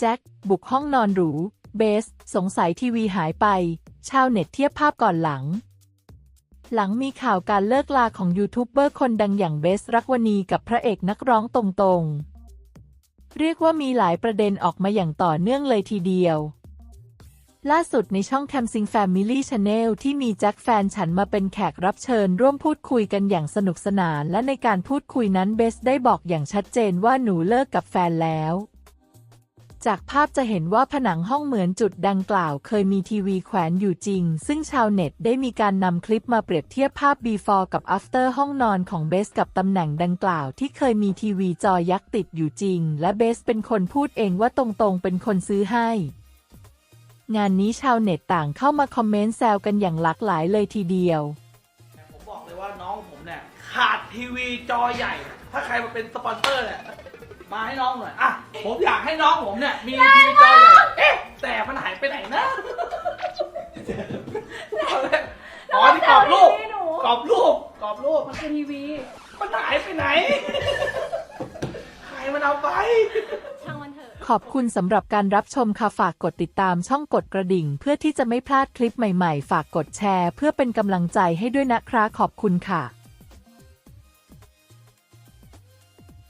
แจ็ค บุกห้องนอนหรู เบส สงสัยทีวีหายไป ชาวเน็ตเทียบภาพก่อนหลัง หลังมีข่าวการเลิกลาของยูทูบเบอร์คนดังอย่างเบสรักวณีกับพระเอกนักร้องตรงๆ เรียกว่ามีหลายประเด็นออกมาอย่างต่อเนื่องเลยทีเดียว ล่าสุดในช่อง c a m s i n g Family Channel ที่มีแจ็คแฟนฉันมาเป็นแขกรับเชิญ ร่วมพูดคุยกันอย่างสนุกสนาน และในการพูดคุยนั้นเบสได้บอกอย่างชัดเจนว่าหนูเลิกกับแฟนแล้ว จากภาพจะเห็นว่าผนังห้องเหมือนจุดดังกล่าว เคยมีทีวีแขวนอยู่จริง ซึ่งชาวเน็ตได้มีการนำคลิปมาเปรียบเทียบภาพ before กับ after ห้องนอนของเบสกับตำแหน่งดังกล่าว ที่เคยมีทีวีจอยักษ์ติดอยู่จริง และเบสเป็นคนพูดเองว่าตรงๆ เป็นคนซื้อให้ งานนี้ชาวเน็ตต่างเข้ามาคอมเมนต์แซวกันอย่างหลากหลายเลยทีเดียว ผมบอกเลยว่าน้องผมเนี่ยขาดทีวีจอใหญ่ ถ้าใครมาเป็นสปอนเซอร์เนี่ย มาให้น้องหน่อย อะ ผมอยากให้น้องผมเนี่ย มีทีวีจอใหญ่เอ๊ะ แต่มันหายไปไหนนะอ๋อที่กรอบรูปหนูกรอบรูปกรอบรูปมันคือทีวี มันหายไปไหน ใครมันเอาไป ช่างมันเถอะ ขอบคุณสำหรับการรับชมค่ะฝากกดติดตามช่องกดกระดิ่ง เพื่อที่จะไม่พลาดคลิปใหม่ๆ ฝากกดแชร์ เพื่อเป็นกำลังใจให้ด้วยนะคะขอบคุณค่ะ